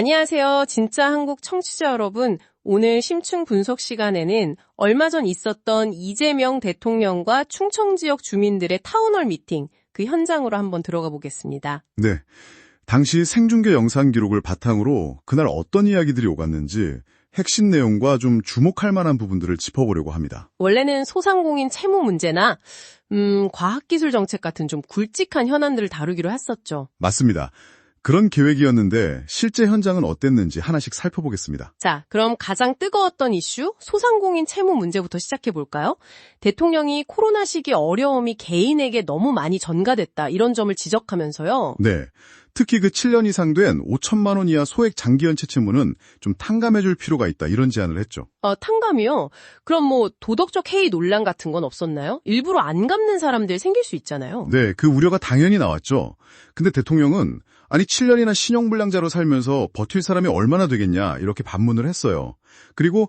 안녕하세요. 진짜 한국 청취자 여러분. 오늘 심층 분석 시간에는 얼마 전 있었던 이재명 대통령과 충청 지역 주민들의 타운홀 미팅, 그 현장으로 한번 들어가 보겠습니다. 네. 당시 생중계 영상 기록을 바탕으로 그날 어떤 이야기들이 오갔는지 핵심 내용과 좀 주목할 만한 부분들을 짚어보려고 합니다. 원래는 소상공인 채무 문제나 음, 과학기술 정책 같은 좀 굵직한 현안들을 다루기로 했었죠. 맞습니다. 그런 계획이었는데 실제 현장은 어땠는지 하나씩 살펴보겠습니다. 자, 그럼 가장 뜨거웠던 이슈 소상공인 채무 문제부터 시작해 볼까요? 대통령이 코로나 시기 어려움이 개인에게 너무 많이 전가됐다 이런 점을 지적하면서요. 네. 특히 그 7년 이상 된 5천만 원 이하 소액 장기연체 채무는 좀 탕감해 줄 필요가 있다 이런 제안을 했죠. 어, 탕감이요? 그럼 뭐 도덕적 해이 논란 같은 건 없었나요? 일부러 안 갚는 사람들 생길 수 있잖아요. 네, 그 우려가 당연히 나왔죠. 근데 대통령은 아니 7년이나 신용불량자로 살면서 버틸 사람이 얼마나 되겠냐 이렇게 반문을 했어요. 그리고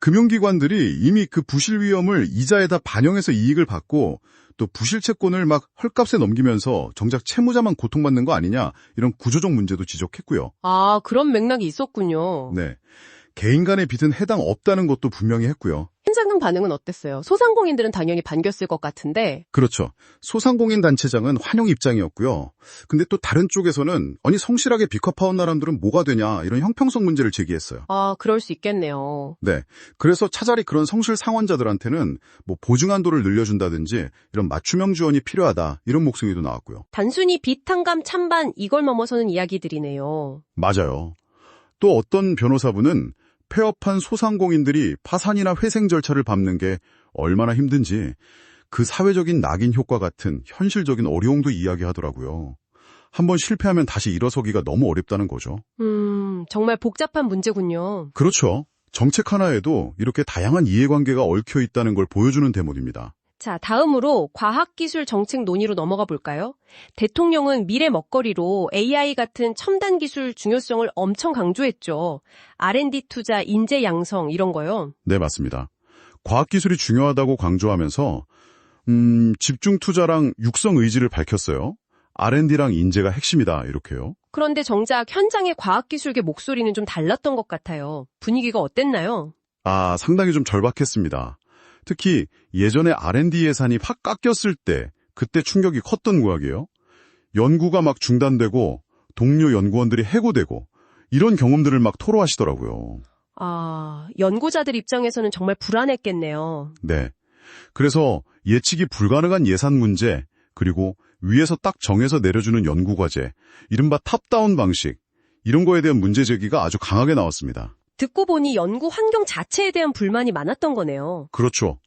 금융기관들이 이미 그 부실 위험을 이자에다 반영해서 이익을 받고 또 부실 채권을 막 헐값에 넘기면서 정작 채무자만 고통받는 거 아니냐 이런 구조적 문제도 지적했고요. 아, 그런 맥락이 있었군요. 네. 개인 간의 빚은 해당 없다는 것도 분명히 했고요. 반응은 어땠어요? 소상공인들은 당연히 반겼을 것 같은데 그렇죠. 소상공인 단체장은 환영 입장이었고요. 근데 또 다른 쪽에서는 아니 성실하게 빅화파원 나람들은 뭐가 되냐 이런 형평성 문제를 제기했어요. 아, 그럴 수 있겠네요. 네. 그래서 차라리 그런 성실 상환자들한테는 뭐 보증한도를 늘려준다든지 이런 맞춤형 지원이 필요하다 이런 목소리도 나왔고요. 단순히 비탄감 찬반 이걸 넘어서는 이야기들이네요. 맞아요. 또 어떤 변호사분은 폐업한 소상공인들이 파산이나 회생 절차를 밟는 게 얼마나 힘든지 그 사회적인 낙인 효과 같은 현실적인 어려움도 이야기하더라고요. 한번 실패하면 다시 일어서기가 너무 어렵다는 거죠. 음, 정말 복잡한 문제군요. 그렇죠. 정책 하나에도 이렇게 다양한 이해관계가 얽혀 있다는 걸 보여주는 대목입니다. 자, 다음으로 과학기술 정책 논의로 넘어가 볼까요? 대통령은 미래 먹거리로 AI 같은 첨단 기술 중요성을 엄청 강조했죠. R&D 투자, 인재 양성 이런 거요. 네, 맞습니다. 과학기술이 중요하다고 강조하면서 음, 집중 투자랑 육성 의지를 밝혔어요. R&D랑 인재가 핵심이다 이렇게요. 그런데 정작 현장의 과학기술계 목소리는 좀 달랐던 것 같아요. 분위기가 어땠나요? 아, 상당히 좀 절박했습니다. 특히 예전에 R&D 예산이 확 깎였을 때 그때 충격이 컸던 구역이에요. 연구가 막 중단되고 동료 연구원들이 해고되고 이런 경험들을 막 토로하시더라고요. 아, 연구자들 입장에서는 정말 불안했겠네요. 네. 그래서 예측이 불가능한 예산 문제 그리고 위에서 딱 정해서 내려주는 연구과제 이른바 탑다운 방식 이런 거에 대한 문제 제기가 아주 강하게 나왔습니다. 듣고 보니 연구 환경 자체에 대한 불만이 많았던 거네요. 그렇죠.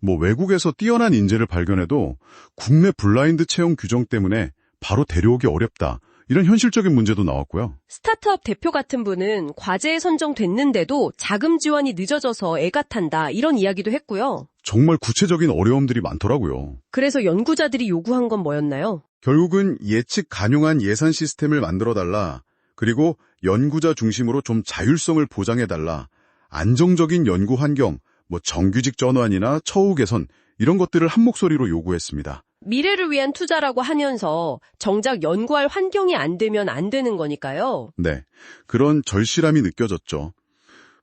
뭐 외국에서 뛰어난 인재를 발견해도 국내 블라인드 채용 규정 때문에 바로 데려오기 어렵다. 이런 현실적인 문제도 나왔고요. 스타트업 대표 같은 분은 과제에 선정됐는데도 자금 지원이 늦어져서 애가 탄다 이런 이야기도 했고요. 정말 구체적인 어려움들이 많더라고요. 그래서 연구자들이 요구한 건 뭐였나요? 결국은 예측 가능한 예산 시스템을 만들어달라. 그리고 연구자 중심으로 좀 자율성을 보장해달라. 안정적인 연구 환경, 뭐 정규직 전환이나 처우 개선 이런 것들을 한 목소리로 요구했습니다. 미래를 위한 투자라고 하면서 정작 연구할 환경이 안 되면 안 되는 거니까요. 네, 그런 절실함이 느껴졌죠.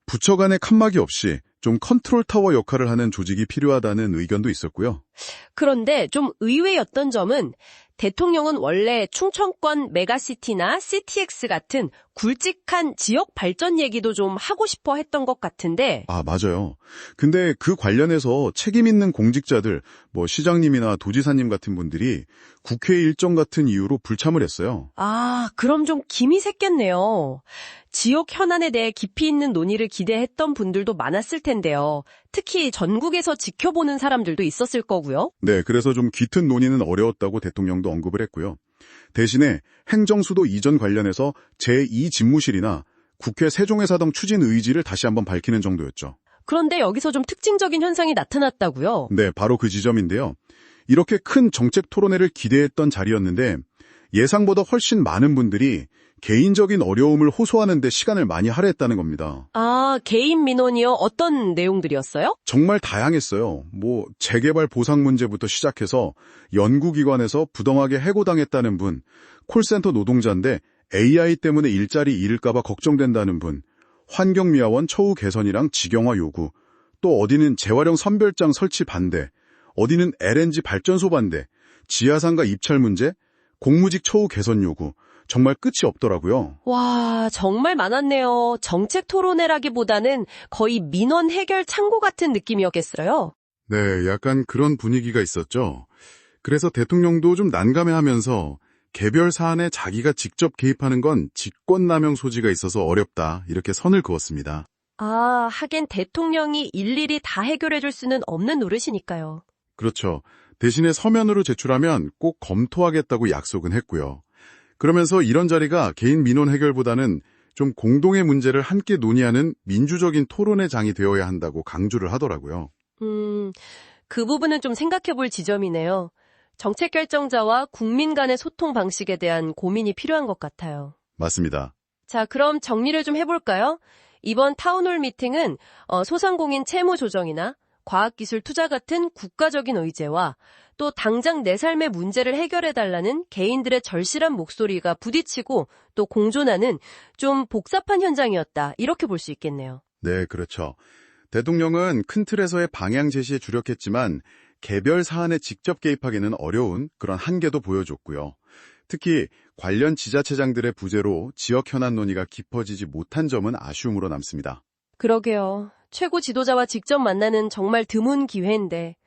부처 간의 칸막이 없이 좀 컨트롤 타워 역할을 하는 조직이 필요하다는 의견도 있었고요. 그런데 좀 의외였던 점은 대통령은 원래 충청권 메가시티나 CTX 같은 굵직한 지역 발전 얘기도 좀 하고 싶어 했던 것 같은데 아, 맞아요. 근데 그 관련해서 책임 있는 공직자들, 뭐 시장님이나 도지사님 같은 분들이 국회 일정 같은 이유로 불참을 했어요. 아, 그럼 좀 김이 샜겠네요. 지역 현안에 대해 깊이 있는 논의를 기대했던 분들도 많았을 텐데요. 특히 전국에서 지켜보는 사람들도 있었을 거고요. 네, 그래서 좀 깃튼 논의는 어려웠다고 대통령도 언급을 했고요. 대신에 행정수도 이전 관련해서 제2집무실이나 국회 세종회사당 추진 의지를 다시 한번 밝히는 정도였죠. 그런데 여기서 좀 특징적인 현상이 나타났다고요. 네, 바로 그 지점인데요. 이렇게 큰 정책 토론회를 기대했던 자리였는데 예상보다 훨씬 많은 분들이 개인적인 어려움을 호소하는 데 시간을 많이 할애했다는 겁니다. 아, 개인 민원이요? 어떤 내용들이었어요? 정말 다양했어요. 뭐 재개발 보상 문제부터 시작해서 연구기관에서 부당하게 해고당했다는 분, 콜센터 노동자인데 AI 때문에 일자리 잃을까 봐 걱정된다는 분, 환경미화원 처우 개선이랑 직영화 요구, 또 어디는 재활용 선별장 설치 반대, 어디는 LNG 발전소 반대, 지하상가 입찰 문제, 공무직 처우 개선 요구, 정말 끝이 없더라고요. 와, 정말 많았네요. 정책 토론회라기보다는 거의 민원 해결 창고 같은 느낌이었겠어요. 네, 약간 그런 분위기가 있었죠. 그래서 대통령도 좀 난감해하면서 개별 사안에 자기가 직접 개입하는 건 직권남용 소지가 있어서 어렵다 이렇게 선을 그었습니다. 아, 하긴 대통령이 일일이 다 해결해 줄 수는 없는 노릇이니까요. 그렇죠. 대신에 서면으로 제출하면 꼭 검토하겠다고 약속은 했고요. 그러면서 이런 자리가 개인 민원 해결보다는 좀 공동의 문제를 함께 논의하는 민주적인 토론의 장이 되어야 한다고 강조를 하더라고요. 음, 그 부분은 좀 생각해 볼 지점이네요. 정책 결정자와 국민 간의 소통 방식에 대한 고민이 필요한 것 같아요. 맞습니다. 자, 그럼 정리를 좀 해볼까요? 이번 타운홀 미팅은 어, 소상공인 채무 조정이나 과학기술 투자 같은 국가적인 의제와 또 당장 내 삶의 문제를 해결해달라는 개인들의 절실한 목소리가 부딪히고 또 공존하는 좀 복잡한 현장이었다. 이렇게 볼 수 있겠네요. 네, 그렇죠. 대통령은 큰 틀에서의 방향 제시에 주력했지만 개별 사안에 직접 개입하기는 어려운 그런 한계도 보여줬고요. 특히 관련 지자체장들의 부재로 지역 현안 논의가 깊어지지 못한 점은 아쉬움으로 남습니다. 그러게요. 최고 지도자와 직접 만나는 정말 드문 기회인데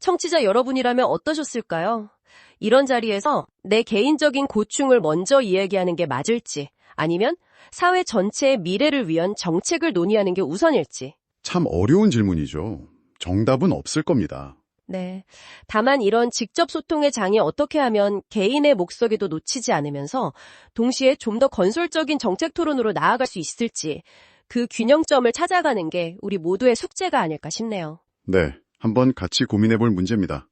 청취자 여러분이라면 어떠셨을까요? 이런 자리에서 내 개인적인 고충을 먼저 이야기하는 게 맞을지 아니면 사회 전체의 미래를 위한 정책을 논의하는 게 우선일지. 참 어려운 질문이죠. 정답은 없을 겁니다. 네. 다만 이런 직접 소통의 장이 어떻게 하면 개인의 목소리도 놓치지 않으면서 동시에 좀 더 건설적인 정책 토론으로 나아갈 수 있을지 그 균형점을 찾아가는 게 우리 모두의 숙제가 아닐까 싶네요. 네, 한번 같이 고민해 볼 문제입니다.